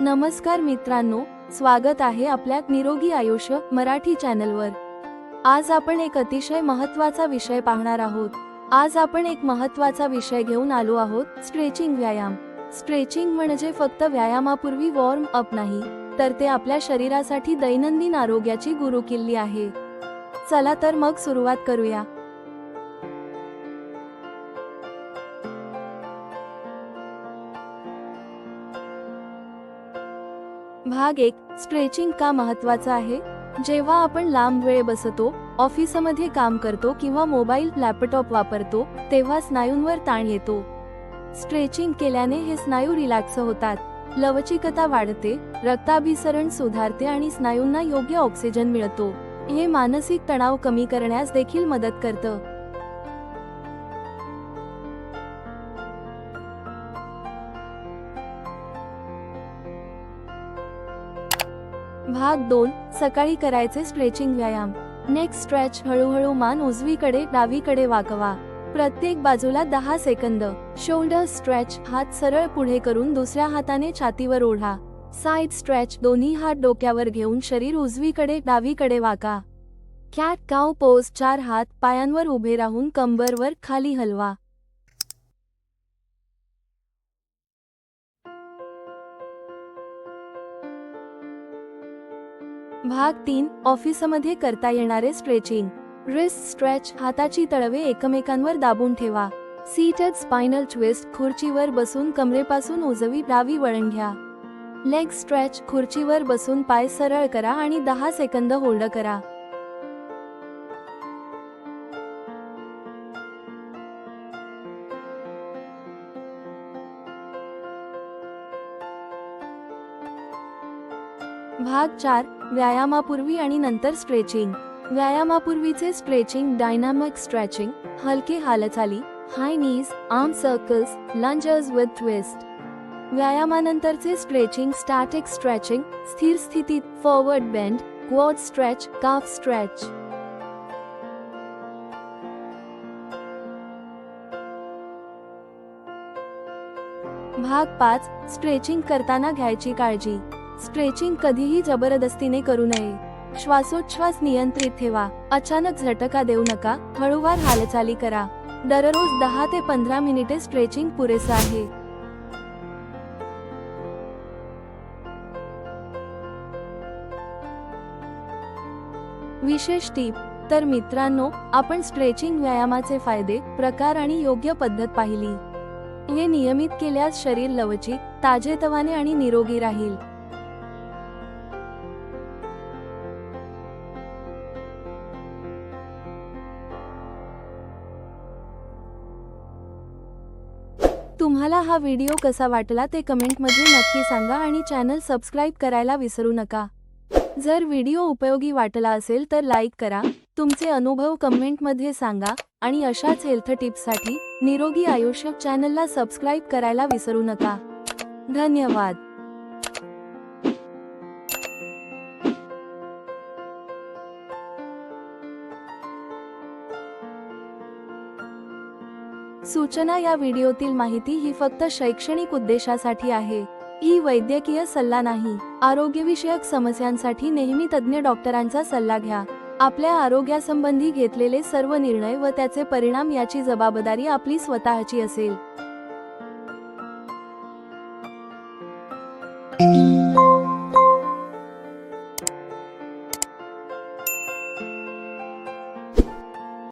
नमस्कार मित्रांनो स्वागत आहे आपल्या निरोगी आयुष्य मराठी चॅनलवर. आज आपण एक अतिशय महत्त्वाचा विषय पाहणार आहोत. आज आपण एक महत्त्वाचा विषय घेऊन आलो आहोत स्ट्रेचिंग व्यायाम. स्ट्रेचिंग म्हणजे फक्त व्यायामापूर्वी वॉर्म अप नाही तर ते आपल्या शरीरासाठी दैनंदिन आरोग्याची गुरुकिल्ली आहे. चला तर मग सुरुवात करूया. भाग एक स्ट्रेचिंग का महत्त्वाचा आहे? जेव्हा आपण लांब वेळ बसतो ऑफिसमध्ये काम करतो किंवा मोबाईल लॅपटॉप वापरतो तेव्हा स्नायूंवर ताण येतो. स्ट्रेचिंग केल्याने हे स्नायू रिलॅक्स होतात. लवचिकता वाढते रक्ताभिसरण सुधारते आणि स्नायूंना योग्य ऑक्सिजन मिळतो. हे मानसिक तणाव कमी करण्यास देखील मदत करतं. भाग दोन सकाळी करायचे स्ट्रेचिंग व्यायाम. नेक स्ट्रेच हळूहळू मान उजवीकडे डावीकडे वाकवा. प्रत्येक बाजूला दहा सेकंद. शोल्डर स्ट्रेच हात सरळ पुढे करून दुसऱ्या हाताने छातीवर ओढा. साइड स्ट्रेच दोन्ही हात डोक्यावर घेऊन शरीर उजवीकडे डावीकडे वाका. कॅट काव पोज चार हात पायांवर उभे राहून कंबरवर खाली हलवा. भाग तीन ऑफिसमध्ये करता येणारे स्ट्रेचिंग रिस्ट स्ट्रेच हाताची तळवे एकमेकांवर दाबून ठेवा. सीटेड स्पायनल ट्विस्ट खुर्चीवर बसून कमरेपासून उजवी डावी वळण घ्या. लेग स्ट्रेच खुर्चीवर बसून पाय सरळ करा आणि दहा सेकंद होल्ड करा. भाग चार व्यायामापूर्वी आणि नंतर स्ट्रेचिंग व्यायामापूर्वीचे स्ट्रेचिंग डायनामिक स्ट्रेचिंग हलके हालचाली high knees arm circles lungers with twist व्यायामानंतरचे stretching static stretching स्थिर स्थितीत forward bend quad stretch calf stretch भाग पाच स्ट्रेचिंग करताना घ्यायची काळजी. स्ट्रेचिंग कधीही जबरदस्तीने करू नये. श्वासोच्छ्वास नियंत्रित ठेवा. अचानक झटका देऊ नका. हळूवार हालचाली करा. दररोज दहा ते पंधरा मिनिटे स्ट्रेचिंग पुरेसं आहे. विशेष टीप तर मित्रांनो आपण स्ट्रेचिंग व्यायामाचे फायदे प्रकार आणि योग्य पद्धत पाहिली. हे नियमित केल्यास शरीर लवचिक ताजेतवाने आणि निरोगी राहील. तुम्हाला हा व्हिडिओ कसा वाटला ते कमेंटमध्ये नक्की सांगा आणि चॅनल सबस्क्राईब करायला विसरू नका. जर व्हिडिओ उपयोगी वाटला असेल तर लाईक करा तुमचे अनुभव कमेंटमध्ये सांगा आणि अशाच हेल्थ टिप्ससाठी निरोगी आयुष्य चॅनलला सबस्क्राईब करायला विसरू नका. धन्यवाद. सूचना या व्हिडिओतील माहिती ही फक्त शैक्षणिक उद्देशासाठी आहे. ही वैद्यकीय सल्ला नाही. आरोग्यविषयक समस्यांसाठी नेहमी तज्ज्ञ डॉक्टरांचा सल्ला घ्या. आपल्या आरोग्यासंबंधी घेतलेले सर्व निर्णय व त्याचे परिणाम याची जबाबदारी आपली स्वतःची असेल.